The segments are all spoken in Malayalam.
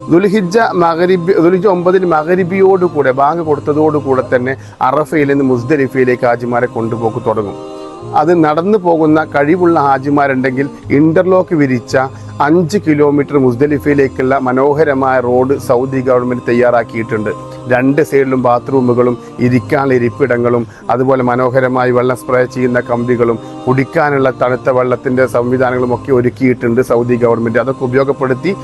ദുൽഹിജ മകരിബി ദുൽഹിജ ഒമ്പതിന് മകരിബിയോടുകൂടെ ബാങ്ക് കൊടുത്തതോടുകൂടെ തന്നെ അറഫയിൽ നിന്ന് മുസ്ദലിഫയിലേക്ക് ഹാജിമാരെ കൊണ്ടുപോക്ക് തുടങ്ങും. അത് നടന്നു പോകുന്ന കഴിവുള്ള ഹാജിമാരുണ്ടെങ്കിൽ ഇന്റർലോക്ക് വിരിച്ച അഞ്ച് കിലോമീറ്റർ മുസ്ദലിഫയിലേക്കുള്ള മനോഹരമായ റോഡ് സൗദി ഗവൺമെന്റ് തയ്യാറാക്കിയിട്ടുണ്ട്. രണ്ട് സൈഡിലും ബാത്റൂമുകളും ഇരിക്കാനുള്ള ഇരിപ്പിടങ്ങളും അതുപോലെ മനോഹരമായി വെള്ളം സ്പ്രേ ചെയ്യുന്ന കമ്പികളും കുടിക്കാനുള്ള തണുത്ത വെള്ളത്തിന്റെ സംവിധാനങ്ങളും ഒക്കെ ഒരുക്കിയിട്ടുണ്ട് സൗദി ഗവൺമെന്റ് അതൊക്കെ ഉപയോഗപ്പെടുത്തി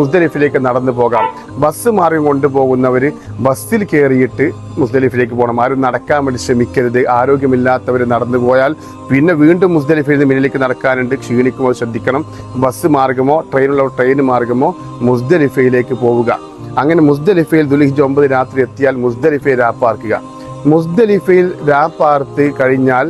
മുസ്ദലിഫിലേക്ക് നടന്നു പോകാം. ബസ് മാറി കൊണ്ടുപോകുന്നവർ ബസ്സിൽ കയറിയിട്ട് മുസ്ദലിഫിലേക്ക് പോകണം. ആരും നടക്കാൻ വേണ്ടി ശ്രമിക്കരുത്. ആരോഗ്യമില്ലാത്തവർ നടന്നു പോയാൽ പിന്നെ വീണ്ടും മുസ്ദലിഫിൽ നിന്ന് മുന്നിലേക്ക് നടക്കാനുണ്ട്. ക്ഷീണിക്കുമ്പോൾ ശ്രദ്ധിക്കണം. ബസ് മാർഗമോ ട്രെയിനുള്ള ട്രെയിൻ മാർഗമോ മുസ്ദലിഫയിലേക്ക് പോവുക. അങ്ങനെ മുസ്ദലിഫയിൽ ദുലിഹിജ് ഒമ്പത് രാത്രി എത്തിയാൽ മുസ്ദലിഫയിൽ രാപ്പാർക്കുക. മുസ്ദലിഫയിൽ രാപ്പാർത്ത് കഴിഞ്ഞാൽ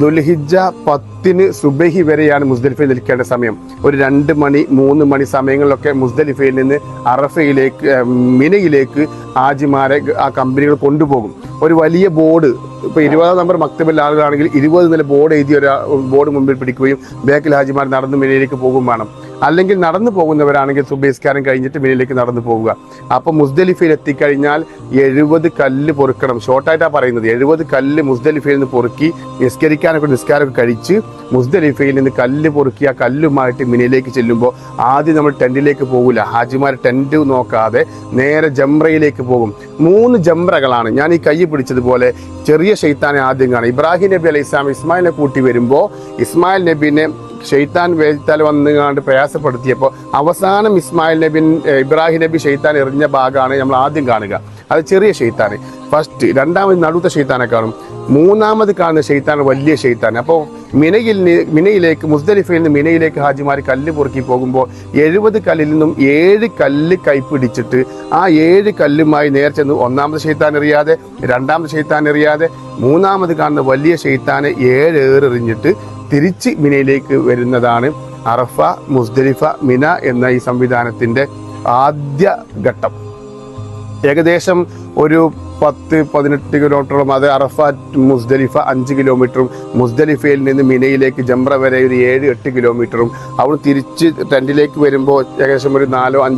ദുൽഹിജ പത്തിന് സുബഹി വരെയാണ് മുസ്ദലിഫയിൽ നിൽക്കേണ്ട സമയം. ഒരു രണ്ട് മണി മൂന്ന് മണി സമയങ്ങളിലൊക്കെ മുസ്ദലിഫയിൽ നിന്ന് അറഫയിലേക്ക് മിനയിലേക്ക് ആജിമാരെ ആ കമ്പനികൾ കൊണ്ടുപോകും. ഒരു വലിയ ബോർഡ് ഇപ്പൊ ഇരുപതാം നമ്പർ മക്തബിലെ ആളുകളാണെങ്കിൽ ഇരുപത് നില ബോർഡ് എഴുതിയ ഒരു ബോർഡ് മുമ്പിൽ പിടിക്കുകയും ബേക്കൽ ഹാജിമാർ നടന്നു മിനയിലേക്ക് പോകും വേണം. അല്ലെങ്കിൽ നടന്നു പോകുന്നവരാണെങ്കിൽ സുബേസ്കാരം കഴിഞ്ഞിട്ട് മിനിലേക്ക് നടന്നു പോകുക അപ്പൊ മുസ്ദലിഫയിൽ എത്തിക്കഴിഞ്ഞാൽ എഴുപത് കല്ല് പൊറുക്കണം. ഷോർട്ടായിട്ടാണ് പറയുന്നത്. എഴുപത് കല്ല് മുസ്ദലിഫയിൽ നിന്ന് പൊറുക്കി നിസ്കരിക്കാനൊക്കെ നിസ്കാരമൊക്കെ കഴിച്ച് മുസ്ദലിഫയിൽ നിന്ന് കല്ല് പൊറുക്കി ആ കല്ലുമായിട്ട് മിനിലേക്ക് ചെല്ലുമ്പോൾ ആദ്യം നമ്മൾ ടെന്റിലേക്ക് പോകില്ല ഹാജിമാർ ടെന്റ് നോക്കാതെ നേരെ ജംറയിലേക്ക് പോകും. മൂന്ന് ജംറകളാണ്. ഞാൻ ഈ കൈ പിടിച്ചതുപോലെ ചെറിയ ഷെയ്ത്താനെ ആദ്യം കാണും. ഇബ്രാഹിം നബി അലൈഹി ഇസ്മായിലിനെ കൂട്ടി വരുമ്പോൾ ഇസ്മായിൽ നബിനെ ഷെയ്ത്താൻ വേദിത്താൽ വന്നുകാണ്ട് പ്രയാസപ്പെടുത്തിയപ്പോൾ അവസാനം ഇസ്മായിൽ നബിൻ ഇബ്രാഹിം നബി ഷെയ്ത്താൻ എറിഞ്ഞ ഭാഗമാണ് നമ്മൾ ആദ്യം കാണുക. അത് ചെറിയ ഷെയ്ത്താൻ. ഫസ്റ്റ് രണ്ടാമത് നടുത്ത ഷെയ്ത്താനെ കാണും. മൂന്നാമത് കാണുന്ന ഷെയ്ത്താൻ വലിയ ഷെയ്ത്താൻ. അപ്പോൾ മിനയിൽ മിനയിലേക്ക് മുസ്ദലിഫയിൽ നിന്ന് മിനയിലേക്ക് ഹാജിമാർ കല്ല് പൊറുക്കി പോകുമ്പോൾ എഴുപത് കല്ലിൽ നിന്നും ഏഴ് കല്ല് കൈപ്പിടിച്ചിട്ട് ആ ഏഴ് കല്ലുമായി നേരെ ചെന്ന് ഒന്നാമത് ഷെയ്ത്താൻ എറിയാതെ രണ്ടാമത് ഷെയ്ത്താൻ എറിയാതെ മൂന്നാമത് കാണുന്ന വലിയ ഷെയ്ത്താനെ ഏഴ് ഏറെറിഞ്ഞിട്ട് തിരിച്ച് മിനയിലേക്ക് വരുന്നതാണ് അറഫ മുസ്ദലിഫ മിന എന്ന ഈ സംവിധാനത്തിന്റെ ആദ്യ ഘട്ടം. ഏകദേശം ഒരു പത്ത് പതിനെട്ട് കിലോമീറ്ററും അത് അറഫ മുസ്ദലിഫ അഞ്ച് കിലോമീറ്ററും മുസ്ദലിഫയിൽ നിന്ന് മിനയിലേക്ക് ജംറ വരെ ഒരു ഏഴ് എട്ട് കിലോമീറ്ററും അവിടെ തിരിച്ച് ടെന്റിലേക്ക് വരുമ്പോൾ ഏകദേശം ഒരു നാലോ അഞ്ചോ